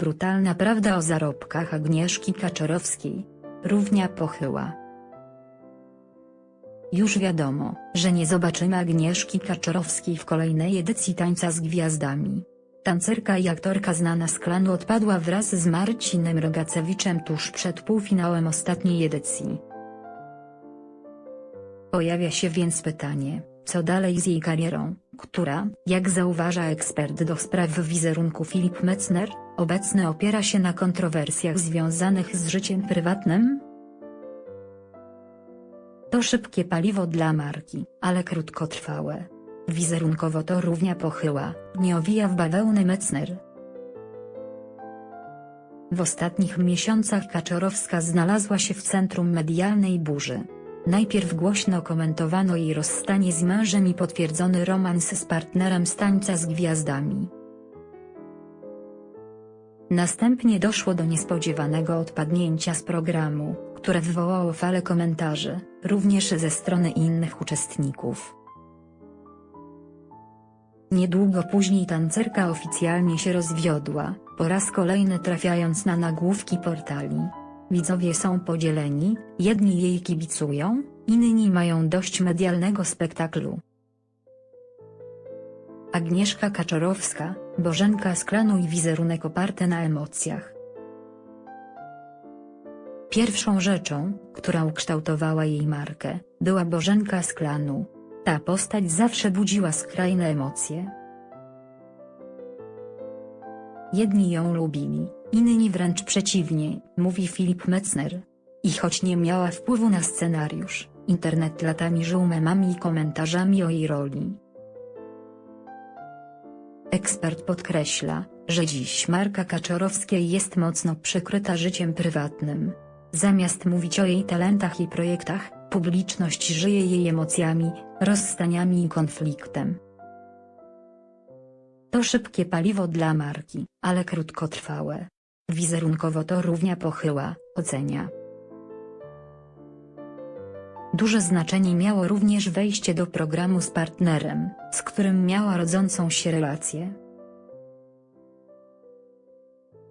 Brutalna prawda o zarobkach Agnieszki Kaczorowskiej. Równia pochyła. Już wiadomo, że nie zobaczymy Agnieszki Kaczorowskiej w kolejnej edycji Tańca z Gwiazdami. Tancerka i aktorka znana z klanu odpadła wraz z Marcinem Rogacewiczem tuż przed półfinałem ostatniej edycji. Pojawia się więc pytanie, co dalej z jej karierą, która, jak zauważa ekspert do spraw wizerunku Filip Metzner, obecnie opiera się na kontrowersjach związanych z życiem prywatnym? To szybkie paliwo dla marki, ale krótkotrwałe. Wizerunkowo to równia pochyła, nie owija w bawełny Metzner. W ostatnich miesiącach Kaczorowska znalazła się w centrum medialnej burzy. Najpierw głośno komentowano jej rozstanie z mężem i potwierdzony romans z partnerem z tańca z gwiazdami. Następnie doszło do niespodziewanego odpadnięcia z programu, które wywołało falę komentarzy, również ze strony innych uczestników. Niedługo później tancerka oficjalnie się rozwiodła, po raz kolejny trafiając na nagłówki portali. Widzowie są podzieleni, jedni jej kibicują, inni mają dość medialnego spektaklu. Agnieszka Kaczorowska, Bożenka z klanu i wizerunek oparty na emocjach. Pierwszą rzeczą, która ukształtowała jej markę, była Bożenka z klanu. Ta postać zawsze budziła skrajne emocje. Jedni ją lubili, inni wręcz przeciwnie, mówi Filip Metzner. I choć nie miała wpływu na scenariusz, internet latami żył memami i komentarzami o jej roli. Ekspert podkreśla, że dziś marka Kaczorowskiej jest mocno przykryta życiem prywatnym. Zamiast mówić o jej talentach i projektach, publiczność żyje jej emocjami, rozstaniami i konfliktem. To szybkie paliwo dla marki, ale krótkotrwałe. Wizerunkowo to równia pochyła, ocenia. Duże znaczenie miało również wejście do programu z partnerem, z którym miała rodzącą się relację.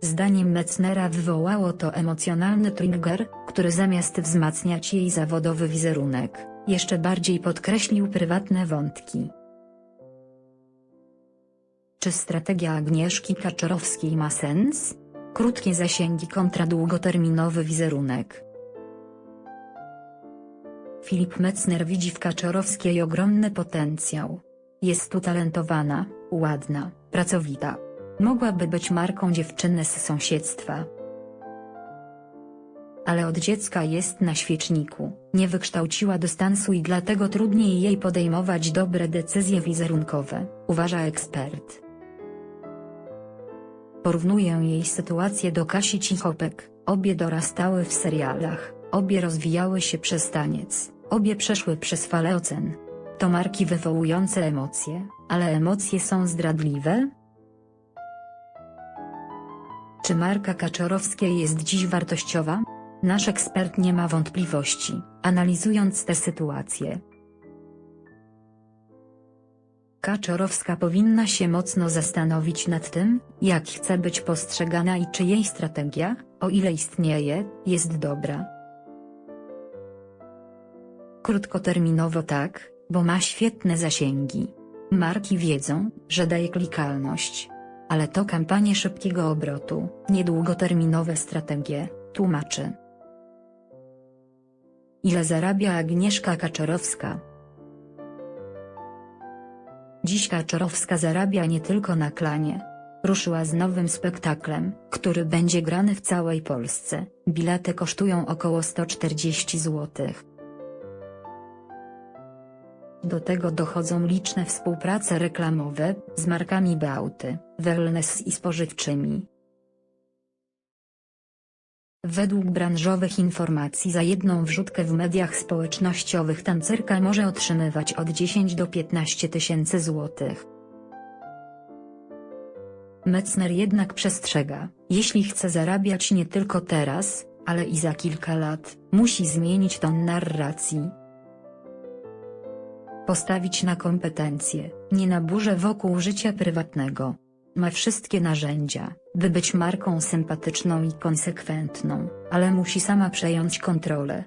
Zdaniem Metznera wywołało to emocjonalny trigger, który zamiast wzmacniać jej zawodowy wizerunek, jeszcze bardziej podkreślił prywatne wątki. Czy strategia Agnieszki Kaczorowskiej ma sens? Krótkie zasięgi kontra długoterminowy wizerunek. Filip Metzner widzi w Kaczorowskiej ogromny potencjał. Jest utalentowana, ładna, pracowita. Mogłaby być marką dziewczyny z sąsiedztwa. Ale od dziecka jest na świeczniku, nie wykształciła dystansu i dlatego trudniej jej podejmować dobre decyzje wizerunkowe, uważa ekspert. Porównuję jej sytuację do Kasi Cichopek, obie dorastały w serialach, obie rozwijały się przez taniec, obie przeszły przez falę ocen. To marki wywołujące emocje, ale emocje są zdradliwe? Czy marka Kaczorowskiej jest dziś wartościowa? Nasz ekspert nie ma wątpliwości, analizując tę sytuację. Kaczorowska powinna się mocno zastanowić nad tym, jak chce być postrzegana i czy jej strategia, o ile istnieje, jest dobra. Krótkoterminowo tak, bo ma świetne zasięgi. Marki wiedzą, że daje klikalność. Ale to kampanie szybkiego obrotu, niedługoterminowe strategie, tłumaczy. Ile zarabia Agnieszka Kaczorowska? Dziś Kaczorowska zarabia nie tylko na klanie. Ruszyła z nowym spektaklem, który będzie grany w całej Polsce. Bilety kosztują około 140 zł. Do tego dochodzą liczne współprace reklamowe, z markami Beauty, Wellness i spożywczymi. Według branżowych informacji za jedną wrzutkę w mediach społecznościowych tancerka może otrzymywać od 10 do 15 tysięcy złotych. Metzner jednak przestrzega, jeśli chce zarabiać nie tylko teraz, ale i za kilka lat, musi zmienić ton narracji. Postawić na kompetencje, nie na burzę wokół życia prywatnego. Ma wszystkie narzędzia, by być marką sympatyczną i konsekwentną, ale musi sama przejąć kontrolę.